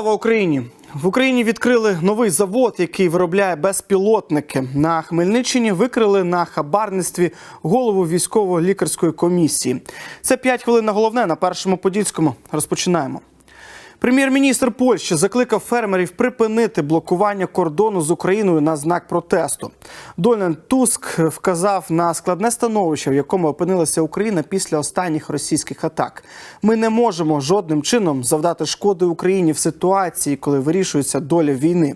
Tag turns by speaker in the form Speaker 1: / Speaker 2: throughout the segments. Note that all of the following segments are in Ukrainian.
Speaker 1: Україні! В Україні відкрили новий завод, який виробляє безпілотники. На Хмельниччині викрили на хабарництві голову військово-лікарської комісії. Це 5 хвилин на головне на першому подільському. Розпочинаємо. Прем'єр-міністр Польщі закликав фермерів припинити блокування кордону з Україною на знак протесту. Дональд Туск вказав на складне становище, в якому опинилася Україна після останніх російських атак. Ми не можемо жодним чином завдати шкоди Україні в ситуації, коли вирішується доля війни.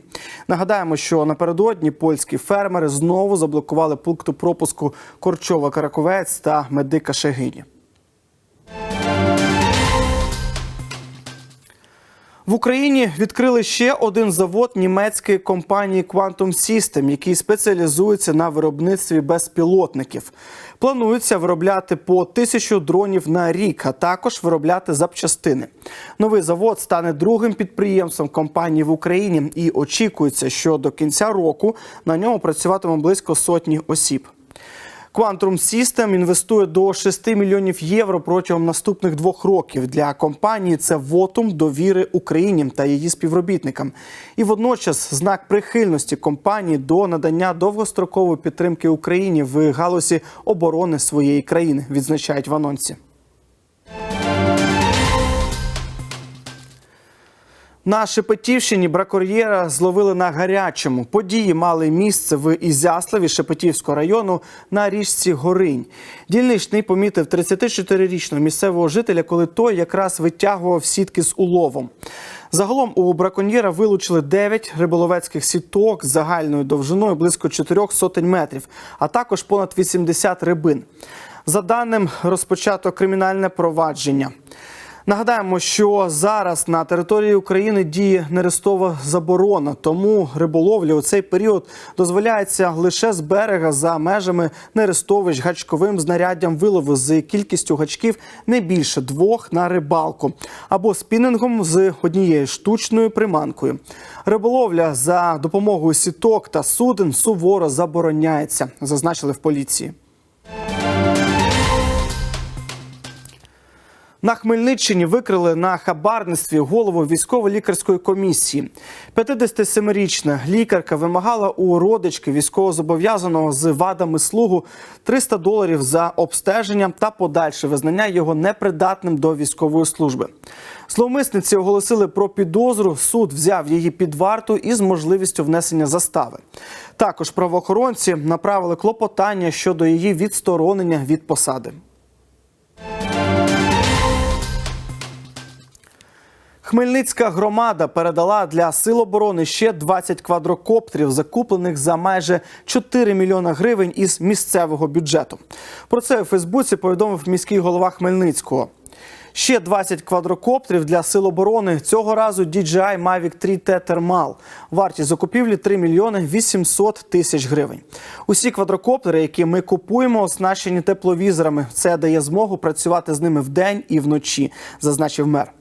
Speaker 1: Нагадаємо, що напередодні польські фермери знову заблокували пункти пропуску Корчова Караковець та Медика Шегині. В Україні відкрили ще один завод німецької компанії Quantum System, який спеціалізується на виробництві безпілотників. Планується виробляти по тисячу дронів на рік, а також виробляти запчастини. Новий завод стане другим підприємством компанії в Україні і очікується, що до кінця року на ньому працюватиме близько сотні осіб. Quantum System інвестує до 6 мільйонів євро протягом наступних двох років. Для компанії це вотум довіри Україні та її співробітникам. І водночас знак прихильності компанії до надання довгострокової підтримки Україні в галузі оборони своєї країни, відзначають в анонсі. На Шепетівщині браконьєра зловили на гарячому. Події мали місце в Ізяславі Шепетівського району на річці Горинь. Дільничний помітив 34-річного місцевого жителя, коли той якраз витягував сітки з уловом. Загалом у браконьєра вилучили 9 риболовецьких сіток з загальною довжиною близько 4 сотень метрів, а також понад 80 рибин. За даним розпочато кримінальне провадження. Нагадаємо, що зараз на території України діє нерестова заборона, тому риболовля у цей період дозволяється лише з берега за межами нерестовищ гачковим знаряддям вилову з кількістю гачків не більше двох на рибалку або спінингом з однією штучною приманкою. Риболовля за допомогою сіток та суден суворо забороняється, зазначили в поліції. На Хмельниччині викрили на хабарництві голову військово-лікарської комісії. 57-річна лікарка вимагала у родички військовозобов'язаного з вадами слугу 300 доларів за обстеження та подальше визнання його непридатним до військової служби. Зловмисниці оголосили про підозру. Суд взяв її під варту із можливістю внесення застави. Також правоохоронці направили клопотання щодо її відсторонення від посади. Хмельницька громада передала для сил оборони ще 20 квадрокоптерів, закуплених за майже 4 мільйона гривень із місцевого бюджету. Про це у Фейсбуці повідомив міський голова Хмельницького. Ще 20 квадрокоптерів для сил оборони. Цього разу DJI Mavic 3T Thermal. Вартість закупівлі 3 мільйони 800 тисяч гривень. Усі квадрокоптери, які ми купуємо, оснащені тепловізорами. Це дає змогу працювати з ними вдень і вночі, зазначив мер.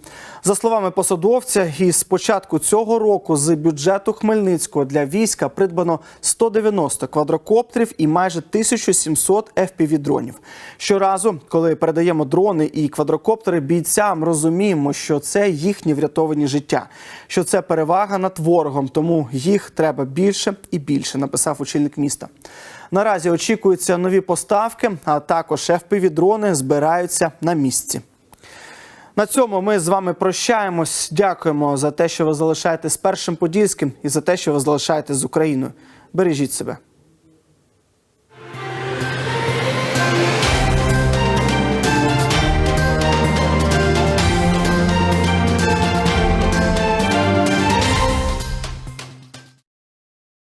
Speaker 1: За словами посадовця, із початку цього року з бюджету Хмельницького для війська придбано 190 квадрокоптерів і майже 1700 FPV-дронів. Щоразу, коли передаємо дрони і квадрокоптери бійцям, розуміємо, що це їхні врятовані життя, що це перевага над ворогом, тому їх треба більше і більше, написав очільник міста. Наразі очікуються нові поставки, а також FPV-дрони збираються на місці. На цьому ми з вами прощаємось. Дякуємо за те, що ви залишаєтесь першим подільським, і за те, що ви залишаєтесь з Україною. Бережіть себе.